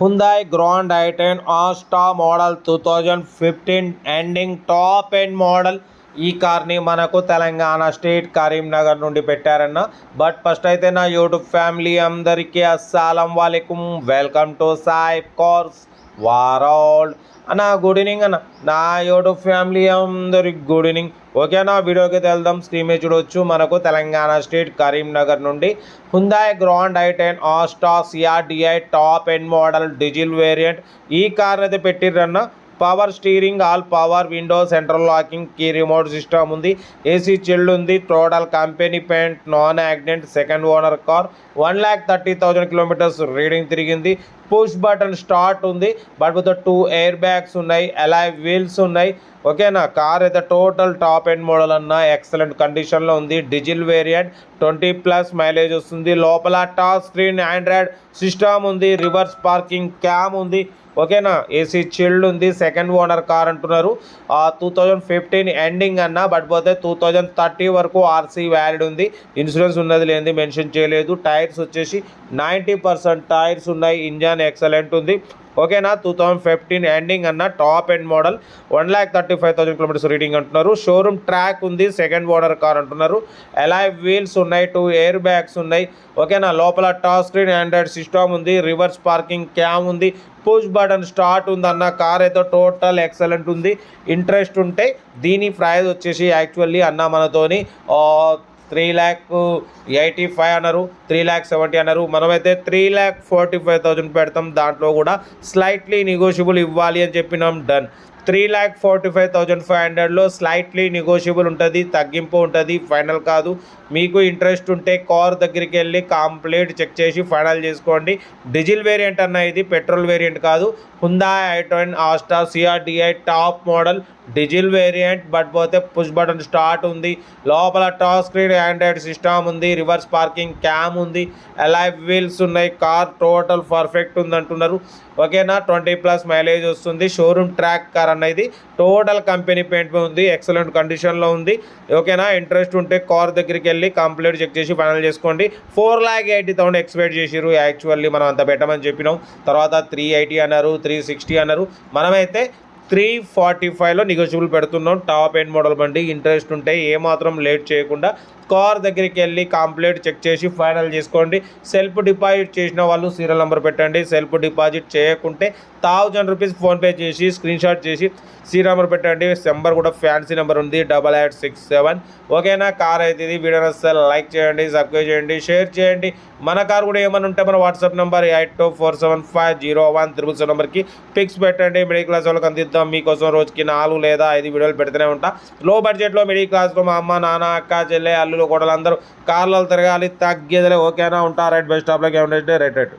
Hyundai grand i ten Asta model two thousand fifteen ending top end model ఈ కార్ని మనకు Telangana state Karimnagar నుండి పెట్టారన్న. But first అయితే నా యూట్యూబ్ ఫ్యామిలీ అందరికీ అస్సలం వాలేకుమ్ welcome to Sai cars world అన్న గుడ్ ఈవినింగ్ అన్న. నా యూట్యూబ్ ఫ్యామిలీ అందరికి గుడ్ ఈవినింగ్ ఓకే నా వీడియోకి వెళ్దాం. స్క్రీన్ చూడొచ్చు. మనకు తెలంగాణ స్టేట్ కరీంనగర్ నుండి Hyundai grand i ten Asta CRDI top end model diesel variant ఈ కార్ అయితే పెట్టిర్రన్న. Power steering all power window central locking key remote system ఉంది. ఏసీ చిల్డ్ ఉంది. Total company paint non accident second owner car one lakh thirty thousand kilometres reading తిరిగింది. Push button start ఉంది. But with two air bags ఉన్నాయి alloy wheels ఉన్నాయి. ఓకేనా? Car అయితే total top end model అన్న excellent కండిషన్లో ఉంది. Diesel variant twenty plus mileage వస్తుంది. లోపల టాప్ స్క్రీన్ ఆండ్రాయిడ్ సిస్టమ్ ఉంది. రివర్స్ పార్కింగ్ క్యామ్ ఉంది. ఓకేనా? ఏసీ చిల్డ్ ఉంది. సెకండ్ ఓనర్ కార్ అంటున్నారు. టూ థౌజండ్ ఫిఫ్టీన్ ఎండింగ్ అన్న బట్ పోతే టూ థౌజండ్ థర్టీ వరకు ఆర్సీ వ్యాలిడ్ ఉంది. ఇన్సూరెన్స్ ఉన్నది లేనిది మెన్షన్ చేయలేదు. టైర్స్ వచ్చేసి నైంటీ పర్సెంట్ టైర్స్ ఉన్నాయి. ఇంజన్ ఎక్సలెంట్ ఉంది. ఓకేనా టూ థౌజండ్ ఫిఫ్టీన్ ఎండింగ్ అన్న top end model one lakh thirty five thousand kilometres reading అంటున్నారు. షోరూమ్ ట్రాక్ ఉంది సెకండ్ బోర్డర్ కార్ అంటున్నారు. ఎలాయ్ వీల్స్ ఉన్నాయి టూ ఎయిర్ బ్యాగ్స్ ఉన్నాయి. ఓకేనా లోపల టాస్ స్క్రీన్ ఆండ్రాయిడ్ సిస్టమ్ ఉంది రివర్స్ పార్కింగ్ క్యామ్ ఉంది. పుష్ బటన్ స్టార్ట్ ఉంది అన్న కార్ అయితే టోటల్ ఎక్సలెంట్ ఉంది. ఇంట్రెస్ట్ ఉంటే దీని ప్రైస్ వచ్చేసి యాక్చువల్లీ అన్న మనతోని త్రీ ల్యాక్ ఎయిటీ ఫైవ్ అన్నారు త్రీ ల్యాక్ సెవెంటీ అన్నారు. మనమైతే three lakh forty five thousand పెడతాం దాంట్లో కూడా స్లైట్లీ నెగోషియబుల్ ఇవ్వాలి అని చెప్పినాం done. Three lakh forty five thousand five హండ్రెడ్లో స్లైట్లీ నెగోషియబుల్ ఉంటుంది తగ్గింపు ఉంటుంది ఫైనల్ కాదు. మీకు ఇంట్రెస్ట్ ఉంటే కార్ దగ్గరికి వెళ్ళి కంప్లీట్ చెక్ చేసి ఫైనల్ చేసుకోండి. డీజిల్ వేరియంట్ అన్న ఇది పెట్రోల్ వేరియంట్ కాదు. Hyundai i ten Asta CRDI top model diesel variant but పోతే పుష్ బటన్ స్టార్ట్ ఉంది. లోపల టాప్ స్క్రీన్ ఆండ్రాయిడ్ సిస్టమ్ ఉంది రివర్స్ పార్కింగ్ క్యామ్ ఉంది అలైవ్ వీల్స్ ఉన్నాయి కార్ టోటల్ పర్ఫెక్ట్ ఉంది అంటున్నారు ఓకేనా ట్వంటీ ప్లస్ మైలేజ్ వస్తుంది షోరూమ్ ట్రాక్ కార్ అనేది టోటల్ కంపెనీ పెయింట్ ఉంది ఎక్సలెంట్ కండిషన్లో ఉంది. ఓకేనా ఇంట్రెస్ట్ ఉంటే కార్ దగ్గరికి వెళ్ళి కంప్లీట్ చెక్ చేసి ఫైనల్ చేసుకోండి. Four lakh eighty thousand expect చేసిరు యాక్చువల్లీ మనం అంత పెట్టమని చెప్పినాం. తర్వాత త్రీ ఎయిటీ అన్నారు త్రీ సిక్స్టీ అన్నారు. మనమైతే త్రీ ఫార్టీ ఫైవ్లో నెగోషియబుల్ పెడుతున్నాం. టాప్ ఎండ్ మోడల్ బండి ఇంట్రెస్ట్ ఉంటే ఏమాత్రం లేట్ చేయకుండా కార్ దగ్గరికి వెళ్ళి కంప్లీట్ చెక్ చేసి ఫైనల్ చేసుకోండి. సెల్ఫ్ డిపాజిట్ చేసిన వాళ్ళు సీరియల్ నెంబర్ పెట్టండి. సెల్ఫ్ డిపాజిట్ చేయకుంటే థౌజండ్ రూపీస్ ఫోన్పే చేసి స్క్రీన్ షాట్ చేసి సీరియల్ నెంబర్ పెట్టండి. నెంబర్ కూడా ఫ్యాన్సీ నెంబర్ ఉంది. డబల్ ఎయిట్ సిక్స్ సెవెన్ ఓకేనా? కార్ అయితే ఇది. వీడియో నచ్చితే లైక్ చేయండి సబ్స్క్రైబ్ చేయండి షేర్ చేయండి. మన కార్ కూడా ఏమైనా ఉంటే మన WhatsApp number eight two four seven five zero one triple seven నెంబర్కి పిక్స్ పెట్టండి. మిడిల్ క్లాస్ వాళ్ళకి అందిద్దాం. మీకోసం రోజుకి నాలుగు లేదా ఐదు వీడియోలు పెడుతూనే ఉంటా. లో బడ్జెట్లో మిడిల్ క్లాస్లో మా అమ్మ నాన్న అక్క చెల్లె అల్లులు కూడా అందరూ కార్లలో తిరగాలి తగ్గేదిలే ఓకేనా ఉంటా. రైట్ బస్ స్టాప్లోకి ఏమంటే రైట్ రైట్.